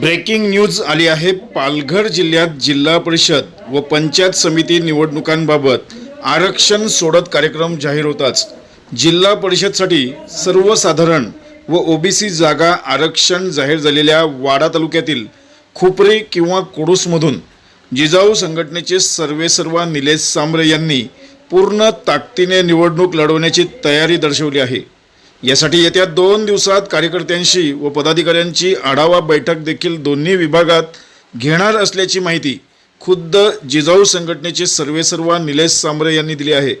Breaking news आली आहे पालघर जिल्ह्यात जिल्हा परिषद व पंचायत समिती निवडणुकांबाबत आरक्षण सोडत कार्यक्रम जाहीर होताच. जिल्हा परिषदसाठी सर्वसाधारण व ओबीसी जागा आरक्षण जाहीर झालेल्या वाडा तालुक्यातील खुपरी किंवा कोडूसमधून जिजाऊ संघटनेचे सर्वेसर्वा निलेश सांबरे यांनी पूर्ण ताकदीने निवडणूक लढवण्याची तयारी दर्शवली आहे. यासाठी येत्या दोन दिवसात कार्यकर्त्यांशी व पदाधिकाऱ्यांची आढावा बैठक देखील दोन्ही विभागात घेणार असल्याची माहिती खुद्द जिजाऊ संघटनेचे सर्वेसर्वा निलेश सांबरे यांनी दिली आहे.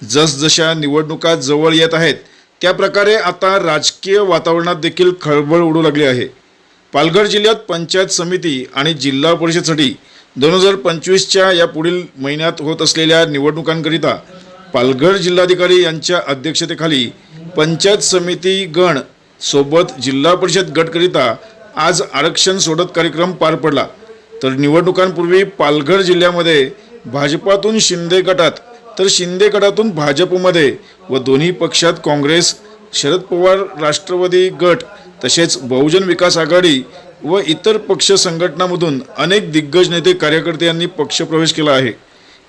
जसजशा निवडणुका जवळ येत आहेत त्याप्रकारे आता राजकीय वातावरणात देखील खळबळ उडू लागली आहे. पालघर जिल्ह्यात पंचायत समिती आणि जिल्हा परिषदसाठी दोन हजार पंचवीसच्या या पुढील महिन्यात होत असलेल्या निवडणुकांकरिता पालघर जिल्हाधिकारी यांच्या अध्यक्षतेखाली पंचायत समिती गण सोबत जिल्हा परिषद गटकरिता आज आरक्षण सोडत कार्यक्रम पार पडला. तर निवडणुकांपूर्वी पालघर जिल्ह्यामध्ये भाजपातून शिंदे गटात तर शिंदे गटातून भाजपमध्ये व दोन्ही पक्षात काँग्रेस शरद पवार राष्ट्रवादी गट तसेच बहुजन विकास आघाडी व इतर पक्ष संघटनामधून अनेक दिग्गज नेते कार्यकर्ते यांनी पक्षप्रवेश केला आहे.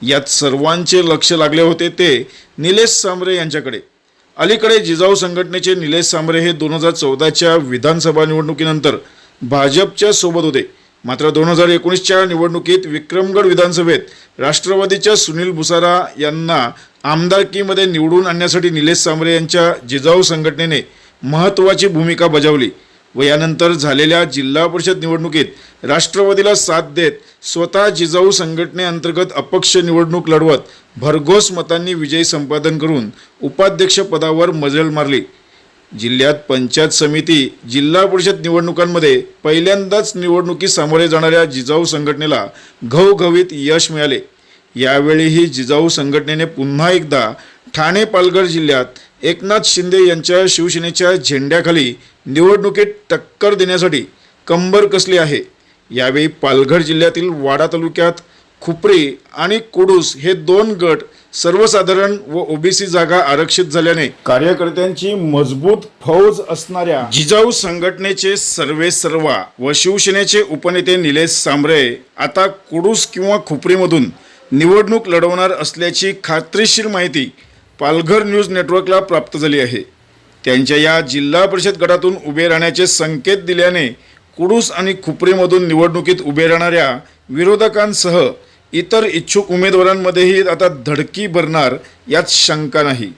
यात सर्वांचे लक्ष लागले होते ते निलेश सांबरे यांच्याकडे. अलीकडे जिजाऊ संघटनेचे निलेश सांबरे हे दोन हजार चौदाच्या विधानसभा निवडणुकीनंतर भाजपच्या सोबत होते. मात्र दोन हजार एकोणीसच्या निवडणुकीत विक्रमगड विधानसभेत राष्ट्रवादीच्या सुनील भुसारा यांना आमदारकीमध्ये निवडून आणण्यासाठी निलेश सांबरे यांच्या जिजाऊ संघटनेने महत्त्वाची भूमिका बजावली. व यानंतर झालेल्या जिल्हा परिषद निवडणुकीत राष्ट्रवादीला साथ देत स्वतः जिजाऊ संघटनेअंतर्गत अपक्ष निवडणूक लढवत भरघोस मतांनी विजय संपादन करून उपाध्यक्षपदावर मजल मारली. जिल्ह्यात पंचायत समिती जिल्हा परिषद निवडणुकांमध्ये पहिल्यांदाच निवडणुकी सामोरे जाणाऱ्या जिजाऊ संघटनेला घवघवीत यश मिळाले. यावेळीही जिजाऊ संघटनेने पुन्हा एकदा ठाणे पालघर जिल्ह्यात एकनाथ शिंदे यांच्या शिवसेनेच्या झेंड्याखाली निवडणुकीत टक्कर देण्यासाठी कंबर कसली आहे? यावेळी पालघर जिल्ह्यातील वाडा तालुक्यात खुपरी आणि कुडूस हे दोन गट सर्वसाधारण व ओबीसी जागा आरक्षित झाल्याने कार्यकर्त्यांची मजबूत फौज असणाऱ्या जिजाऊ संघटनेचे सर्वे सर्वा व शिवसेनेचे उपनेते निलेश सांबरे आता कुडूस किंवा खुपरीमधून निवडणूक लढवणार असल्याची खात्रीशीर माहिती पालघर न्यूज नेटवर्कला प्राप्त झाली आहे. त्यांच्या या जिल्हा परिषद गटातून उभे राहण्याचे संकेत दिल्याने कुडूस आणि खुपरीमधून निवडणुकीत उभे राहणाऱ्या विरोधकांसह इतर इच्छुक उमेदवारांमध्येही आता धडकी भरणार यात शंका नाही.